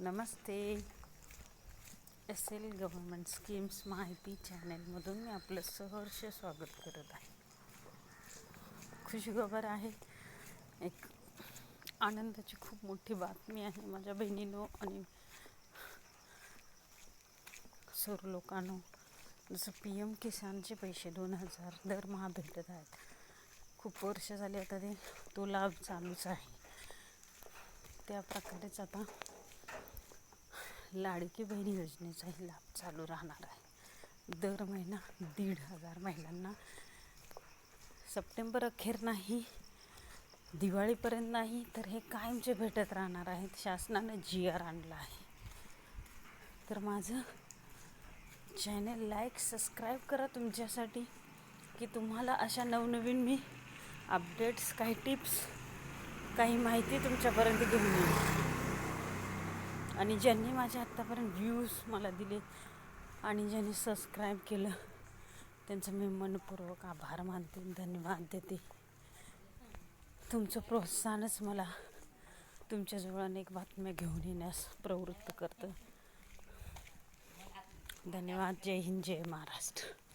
नमस्ते. S L government schemes माहिती चॅनेलमधून मी आपलं सहर्ष स्वागत करत आहे. खुशखबर आहे. एक आनंदाची खूप मोठी बातमी आहे माझ्या बहिणीनो आणि सर्व लोकांनो. जसं पी एम किसानचे पैसे दोन हजार दरमहा भेटत आहेत. खूप वर्ष झाले आता ते तो लाभ चालूच आहे. त्या प्रकारेच आता लाडकी बहीण योजनेचाही लाभ चालू राहणार आहे. दर महिना दीड हजार महिलांना सप्टेंबर अखेर नाही दिवाळीपर्यंत नाही तर हे कायमचे भेटत राहणार आहेत. शासनानं जी आर आणला आहे. तर माझं चॅनल लाईक सबस्क्राईब करा तुमच्यासाठी की तुम्हाला अशा नवनवीन मी अपडेट्स काही टिप्स काही माहिती तुमच्यापर्यंत घेऊन येईल. आणि ज्यांनी माझे आत्तापर्यंत व्ह्यूज मला दिले आणि ज्यांनी सबस्क्राईब केलं त्यांचं मी मनपूर्वक आभार मानते धन्यवाद देते. तुमचं प्रोत्साहनच मला तुमच्याजवळ अनेक बातम्या घेऊन येण्यास प्रवृत्त करतं. धन्यवाद. जय हिंद जय महाराष्ट्र.